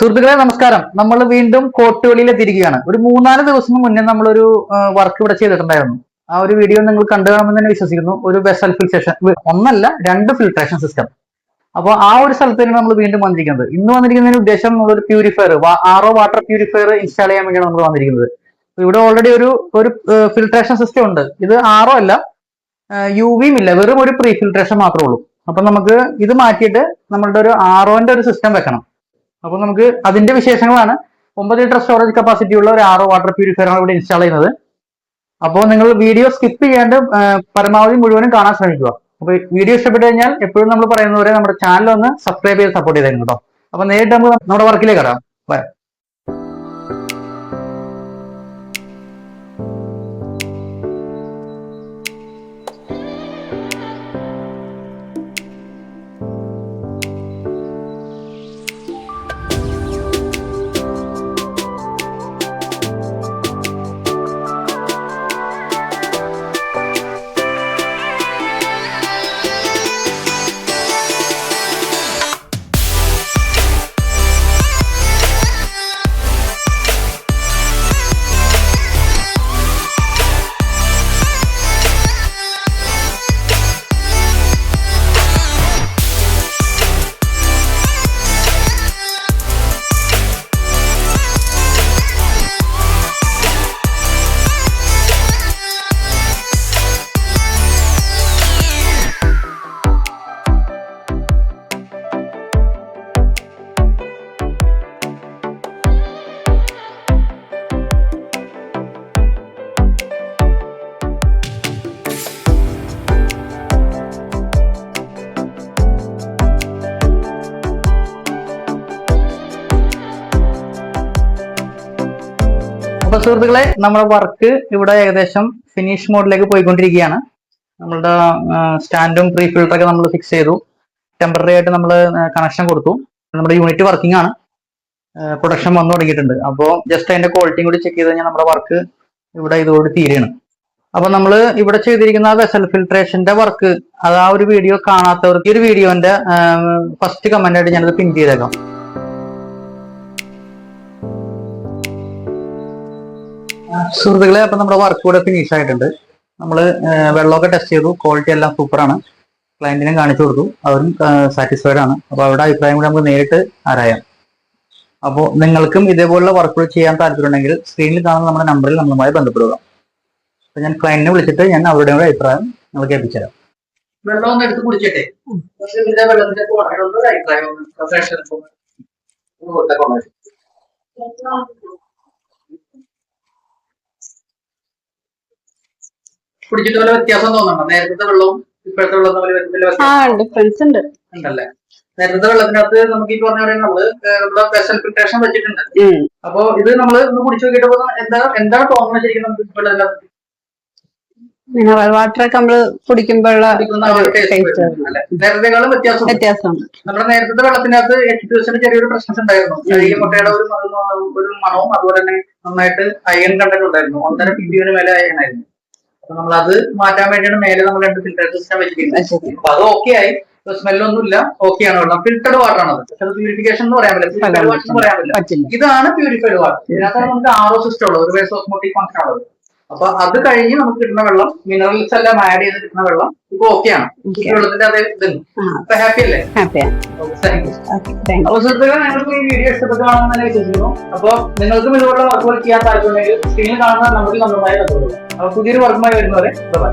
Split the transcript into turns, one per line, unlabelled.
സുഹൃത്തുക്കളെ നമസ്കാരം. നമ്മൾ വീണ്ടും കോട്ടുകളിൽ എത്തിയിരിക്കുകയാണ്. ഒരു മൂന്നാൽ ദിവസം മുന്നേ നമ്മളൊരു വർക്ക് ഇവിടെ ചെയ്തിട്ടുണ്ടായിരുന്നു. ആ ഒരു വീഡിയോ നിങ്ങൾ കണ്ടു കാണുമെന്ന് തന്നെ വിശ്വസിക്കുന്നു. ഒരു വെസൽ ഫിൽട്രേഷൻ ഒന്നല്ല രണ്ട് ഫിൽട്രേഷൻ സിസ്റ്റം അപ്പോൾ ആ ഒരു സ്ഥലത്താണ് നമ്മൾ വീണ്ടും വന്നിരിക്കുന്നത്. ഇന്ന് വന്നിരിക്കുന്നതിന് ഉദ്ദേശം നമ്മളൊരു പ്യൂരിഫയർ ആറോ വാട്ടർ പ്യൂരിഫയർ ഇൻസ്റ്റാൾ ചെയ്യാൻ വേണ്ടിയാണ് നമ്മൾ വന്നിരിക്കുന്നത്. ഇവിടെ ഓൾറെഡി ഒരു ഒരു ഫിൽട്രേഷൻ സിസ്റ്റം ഉണ്ട്. ഇത് ആറോ അല്ല യു വിയും ഇല്ല. വെറും ഒരു പ്രീ ഫിൽട്രേഷൻ മാത്രമേ ഉള്ളൂ. അപ്പൊ നമുക്ക് ഇത് മാറ്റിയിട്ട് നമ്മളുടെ ഒരു ആറോന്റെ ഒരു സിസ്റ്റം വെക്കണം. അപ്പൊ നമുക്ക് അതിന്റെ വിശേഷങ്ങളാണ്. ഒമ്പത് ലിറ്റർ സ്റ്റോറേജ് കപ്പാസിറ്റി ഉള്ള ഒരു ആറോ വാട്ടർ പ്യൂരിഫയർ ആണ് ഇവിടെ ഇൻസ്റ്റാൾ ചെയ്യുന്നത്. അപ്പോൾ നിങ്ങൾ വീഡിയോ സ്കിപ്പ് ചെയ്യാണ്ട് പരമാവധി മുഴുവനും കാണാൻ ശ്രമിക്കുക. അപ്പൊ വീഡിയോ ഇഷ്ടപ്പെട്ടു കഴിഞ്ഞാൽ എപ്പോഴും നമ്മൾ പറയുന്നവരെ നമ്മുടെ ചാനൽ ഒന്ന് സബ്സ്ക്രൈബ് ചെയ്ത് സപ്പോർട്ട് ചെയ്തേക്കും കേട്ടോ. അപ്പൊ നേരിട്ട് നമുക്ക് നമ്മുടെ വർക്കിലേക്ക് കടാം ബൈ സുഹൃത്തുക്കളെ നമ്മുടെ വർക്ക് ഇവിടെ ഏകദേശം ഫിനിഷ് മോഡിലേക്ക് പോയിക്കൊണ്ടിരിക്കുകയാണ്. നമ്മളുടെ സ്റ്റാൻഡും പ്രീ ഫിൽട്ടറൊക്കെ നമ്മൾ ഫിക്സ് ചെയ്തു. ടെമ്പററി ആയിട്ട് നമ്മൾ കണക്ഷൻ കൊടുത്തു. നമ്മുടെ യൂണിറ്റ് വർക്കിംഗ് ആണ്. പ്രൊഡക്ഷൻ വന്നു തുടങ്ങിയിട്ടുണ്ട്. അപ്പോൾ ജസ്റ്റ് അതിന്റെ ക്വാളിറ്റിയും കൂടി ചെക്ക് ചെയ്ത് കഴിഞ്ഞാൽ നമ്മുടെ വർക്ക് ഇവിടെ ഇതോട് തീരെയാണ് അപ്പൊ നമ്മൾ ഇവിടെ ചെയ്തിരിക്കുന്ന ആ വെസൽ ഫിൽട്രേഷന്റെ വർക്ക് അത് ആ ഒരു വീഡിയോ കാണാത്തവർക്ക് ഈ ഒരു വീഡിയോന്റെ ഫസ്റ്റ് കമന്റ് ആയിട്ട് ഞാനത് പിൻ ചെയ്തേക്കാം. സുഹൃത്തുക്കളെ അപ്പൊ നമ്മുടെ വർക്ക് കൂടെ ഫിനിഷ് ആയിട്ടുണ്ട്. നമ്മൾ വെള്ളമൊക്കെ ടെസ്റ്റ് ചെയ്തു. ക്വാളിറ്റി എല്ലാം സൂപ്പറാണ് ക്ലയന്റിനെ കാണിച്ചു കൊടുത്തു. അവരും സാറ്റിസ്ഫൈഡ് ആണ്. അപ്പോൾ അവരുടെ അഭിപ്രായം കൂടി നമുക്ക് നേരിട്ട് ആരായാം. അപ്പോൾ നിങ്ങൾക്കും ഇതേപോലുള്ള വർക്കുകൾ ചെയ്യാൻ താല്പര്യമുണ്ടെങ്കിൽ സ്ക്രീനിൽ കാണുന്ന നമ്മുടെ നമ്പറിൽ നമ്മളുമായി ബന്ധപ്പെടുക. അപ്പൊ ഞാൻ ക്ലയന്റിനെ വിളിച്ചിട്ട് ഞാൻ അവരുടെ കൂടെ അഭിപ്രായം നിങ്ങൾക്ക് എത്തിച്ചേരാം വെള്ളം എടുത്ത് കുടിച്ചിട്ടെ. വെള്ളത്തിന്റെ അഭിപ്രായം കുടിച്ചിട്ട് വല്ല വ്യത്യാസം തോന്നണം നേരത്തെ വെള്ളവും ഇപ്പോഴത്തെ വെള്ളം തമ്മിൽ
ആ ഡിഫറൻസ് ഉണ്ട്.
ഉണ്ടല്ലേ? നേരത്തെ വെള്ളത്തിനകത്ത് നമുക്ക് ഈ പറഞ്ഞ പോലെ നമ്മൾ നമ്മുടെ ഫിൽട്രേഷൻ വെച്ചിട്ടുണ്ട്. അപ്പൊ ഇത് നമ്മൾ ഒന്ന് കുടിച്ചു നോക്കിയിട്ട് എന്താ എന്താണ് തോന്നുന്നത് ശരിക്കും നമുക്ക് വെള്ളത്തിനകത്ത്
മിനറൽ വാട്ടർ ഒക്കെ നമ്മൾ കുടിക്കുമ്പോഴുള്ള?
നേരത്തെക്കാളും വ്യത്യാസം നമ്മുടെ നേരത്തെ വെള്ളത്തിനകത്ത് എച്ച് പി എസിന്റെ ചെറിയൊരു പ്രശ്നം ഉണ്ടായിരുന്നു. ഈ മുട്ടയുടെ ഒരു മണവും ഒരു മണവും അതുപോലെ തന്നെ നന്നായിട്ട് അയൺ കണ്ടന്റ് ഉണ്ടായിരുന്നു. ഒന്നര പിന്തിന് മേലെ അയൺ ആയിരുന്നു. നമ്മൾ അത് മാറ്റാൻ വേണ്ടിയാണ് മേലെ നമ്മൾ രണ്ട് ഫിൽറ്റർ സിസ്റ്റം വെച്ചിരിക്കുന്നത്. അപ്പൊ അത് ഓക്കെ ആയി. സ്മെല്ലൊന്നുമില്ല ഓക്കെ ആണ് വെള്ളം. ഫിൽറ്റർഡ് വാട്ടർ ആണ് പക്ഷെ അത് പ്യൂരിഫിക്കേഷൻ എന്ന് പറയാൻ പറ്റില്ല. ഫിൽറ്റർഡ് വാട്ടർ എന്ന് പറയാൻ പറ്റില്ല. ഇതാണ് പ്യൂരിഫൈഡ് വാട്ടർ ഇതിനകത്താണ് നമുക്ക് ആറോ സിസ്റ്റം ഉള്ളത്. ഒരു വേസ് ഓസ്മോട്ടിക് ഫംഗ്ഷൻ ഉള്ളത്. അപ്പൊ അത് കഴിഞ്ഞ് നമുക്ക് കിട്ടുന്ന വെള്ളം മിനറൽസ് എല്ലാം ആഡ് ചെയ്ത് കിട്ടുന്ന വെള്ളം ഇപ്പൊ ഓക്കെയാണ് വെള്ളത്തിന്റെ അതേ ഇതുണ്ട്. അപ്പൊ ഹാപ്പി അല്ലേ? അപ്പൊ സുഹൃത്തുക്കളെ നിങ്ങൾക്ക് ഈ വീഡിയോ ഇഷ്ടപ്പെട്ടതാണെന്ന് തന്നെ വിശ്വസിക്കുന്നു. അപ്പൊ നിങ്ങൾക്കും ഇതുപോലുള്ള വർക്കുകൾ ചെയ്യാൻ താല്പര്യമുണ്ടെങ്കിൽ സ്ക്രീനിൽ കാണുന്ന നമ്പറിൽ നന്നായി ബന്ധപ്പെടുക. അപ്പൊ പുതിയൊരു വർക്കുമായി വരുന്നവരെ ബൈ